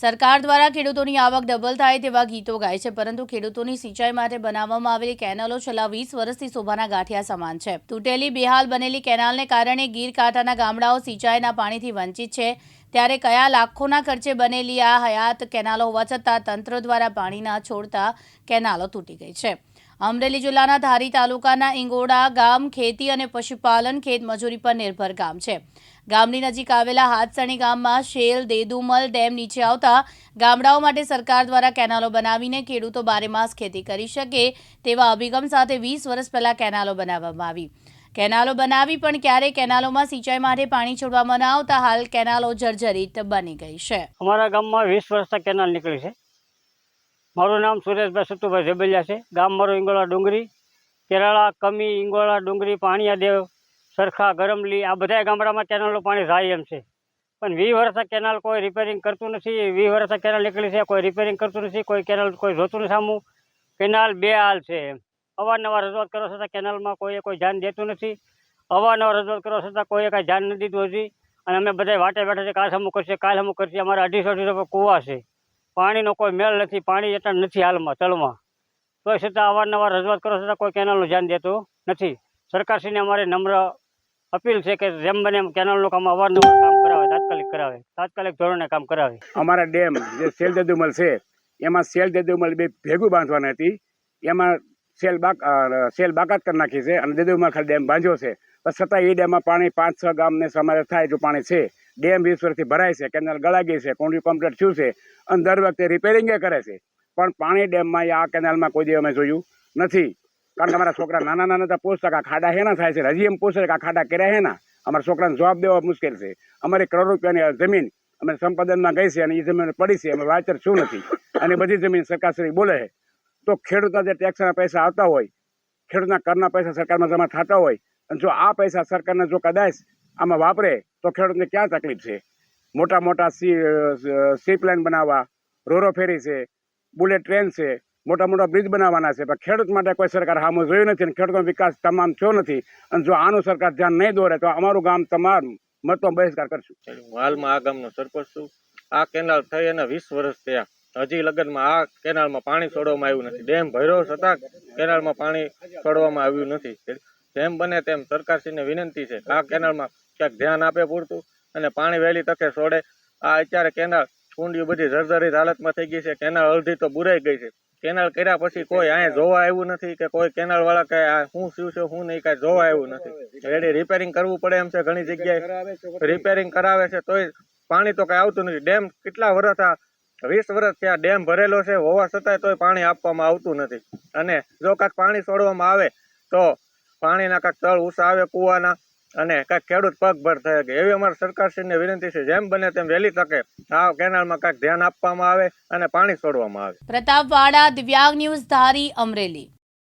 સરકાર દ્વારા ખેડૂતોની આવક ડબલ થાય તેવા ગીતો ગાય છે, પરંતુ ખેડૂતોની સિંચાઈ માટે બનાવવામાં આવેલી કેનાલો છેલ્લા વીસ વર્ષથી શોભાના ગાંઠિયા સમાન છે. તૂટેલી બેહાલ બનેલી કેનાલને કારણે ગીર કાંઠાના ગામડાઓ સિંચાઈના પાણીથી વંચિત છે. ત્યારે કયા લાખોના ખર્ચે બનેલી આ હયાત કેનાલો હોવા છતાં તંત્ર દ્વારા પાણી ના છોડતા કેનાલો તૂટી ગઈ છે. અમરેલી જિલ્લાના ધારી તાલુકાના ઇંગોડા ગામ ખેતી અને પશુપાલન ખેતમજૂરી પર નિર્ભર ગામ છે. ગામની નજીક આવેલા હાથસણી ગામમાં શેલ, દેદુમલ ડેમ નીચે આવતા ગામડાઓ માટે સરકાર દ્વારા કેનાલો બનાવીને ખેડૂતો બારેમાસ ખેતી કરી શકે તેવા અભિગમ સાથે વીસ વર્ષ પહેલા કેનાલો બનાવવામાં આવી. કેનાલો બનાવી પણ ક્યારે કેનાલોમાં સિંચાઈ માટે પાણી છોડવામાં ન આવતા હાલ કેનાલો જર્જરિત બની ગઈ છે. અમારા ગામમાં વીસ વર્ષથી કેનાલ નીકળી છે. મારું નામ સુરેશભાઈ સતુભાઈ ઝબેલિયા છે. ગામ મારું ઇંગોળા ડુંગરી, કેરાળા, કમી ઇંગોળા ડુંગરી, પાણીયાદેવ, સરખા ગરમલી આ બધા ગામડામાં કેનાલનું પાણી જાય એમ છે. પણ વી વર્ષથી કેનાલ કોઈ રિપેરિંગ કરતું નથી, વી વર્ષથી કેનાલ નીકળી છે, કોઈ રિપેરિંગ કરતું નથી, કોઈ કેનાલ કોઈ જોતું નથી સામું કેનાલ બે હાલ છે એમ. અવારનવાર રજૂઆત કરવા છતાં કેનાલમાં કોઈએ કોઈ ધ્યાન દેતું નથી. અવારનવાર રજૂઆત કરવા છતાં કોઈએ કાંઈ ધ્યાન નથી દીધું હજી. અને અમે બધા વાટે બેઠા છે, કાલ હમું કરશે, કાલ હમું કરશે, અમારા અઢીસો અઢીસો કૂવા છે. પાણીનો કોઈ મેળ નથી, પાણી એટલે નથી હાલમાં તળમાં તોય છતાં અવારનવાર રજૂઆત કરો છતાં કોઈ કેનાલનું ધ્યાન દેતું નથી. સરકારશ્રીને અમારે નમ્ર અપીલ છે કે જેમ બને એમ કેનાલનું કામ અવારનવાર કામ કરાવે, તાત્કાલિક કરાવે, તાત્કાલિક ધોરણે કામ કરાવે. અમારા ડેમ જે સેલ દદુમલ છે, એમાં સેલ દદુમલ બે ભેગું બાંધવાની હતી. એમાં સેલ બાક સેલ બાકાત કરી નાખી છે અને દદુમલ ડેમ બાંધ્યો છે. પણ છતાં એ ડેમમાં પાણી પાંચ છ ગામને સમારે થાય એટલું પાણી છે. ડેમ વીસ વર્ષથી ભરાય છે, કેનાલ ગળા ગઈ છે કોન્ડ્રી કમ્પ્લીટ થયું છે અને દર વખતે રિપેરિંગે કરે છે. પણ પાણી ડેમમાં આ કેનાલમાં કોઈ દી અમે જોયું નથી. કારણ કે અમારા છોકરા નાના નાના હતા, પૂછતા કે ખાડા હેના થાય છે? હજી એમ પૂછે કે આ ખાડા કર્યા હેના? અમારા છોકરાને જવાબ દેવા મુશ્કેલ છે. અમારી કરોડ રૂપિયાની જમીન અમે સંપાદનમાં ગઈ છે અને એ જમીન પડી છે, અમે વાંચર શું નથી. અને બધી જમીન સરકારશ્રી બોલે છે. તો ખેડૂતના જે ટેક્સના પૈસા આવતા હોય, ખેડૂતના કરના પૈસા સરકારમાં જમા થતા હોય, અને જો આ પૈસા સરકારને જો કદાચ આમાં વાપરે તો ખેડૂતને ક્યાં તકલીફ છે? મોટા મોટા સી સીપ બનાવવા, રોરો ફેરી છે, બુલેટ ટ્રેન છે, મોટા મોટા બ્રિજ બનાવવાના છે. પણ ખેડૂત માટે કોઈ સરકાર સામું જોયું નથી અને ખેડૂતનો વિકાસ તમામ થયો નથી. અને જો આનું સરકાર ધ્યાન નહીં દોરે તો અમારું ગામ તમામ મતનો બહિષ્કાર કરશું. હાલમાં આ ગામનો સરપંચ છું. આ કેનાલ થઈ અને વીસ વર્ષ થયા. હજી લગ્નમાં આ કેનાલમાં પાણી છોડવામાં આવ્યું નથી. ડેમ ભર્યો છતાં કેનાલમાં પાણી છોડવામાં આવ્યું નથી. જેમ બને તેમ સરકારશ્રીને વિનંતી છે આ કેનાલમાં ક્યાંક ધ્યાન આપે પૂરતું અને પાણી વહેલી તકે છોડે. આ અત્યારે કેનાલ કુંડીઓ બધી જર્જરિત હાલતમાં થઈ ગઈ છે. કેનાલ અડધી તો બુરાઈ ગઈ છે. કેનાલ કર્યા પછી કોઈ અહીંયા જોવા આવ્યું નથી કે કોઈ કેનાલ વાળા કે શું થયું છે, શું નહીં, કાંઈ જોવા આવ્યું નથી. રેડી રિપેરિંગ કરવું પડે એમ છે ઘણી જગ્યાએ. રિપેરિંગ કરાવે છે તોય પાણી તો કઈ આવતું નથી. ડેમ કેટલા વર્ષ આ વીસ વર્ષ ત્યાં ડેમ ભરેલો છે. હોવા છતાંય તોય પાણી આપવામાં આવતું નથી. અને જો કાંઈક પાણી છોડવામાં આવે તો પાણીના કાંઈક તળ ઉષા આવે કૂવાના અને કાંઈક ખેડૂત પગભર થઈ શકે એવી અમારી સરકારશ્રીને વિનંતી છે, જેમ બને તેમ વહેલી તકે આ કેનાલમાં કાંઈક ધ્યાન આપવામાં આવે અને પાણી છોડવામાં આવે. પ્રતાપવાડા દિવ્યાંગ ન્યૂઝ ધારી અમરેલી.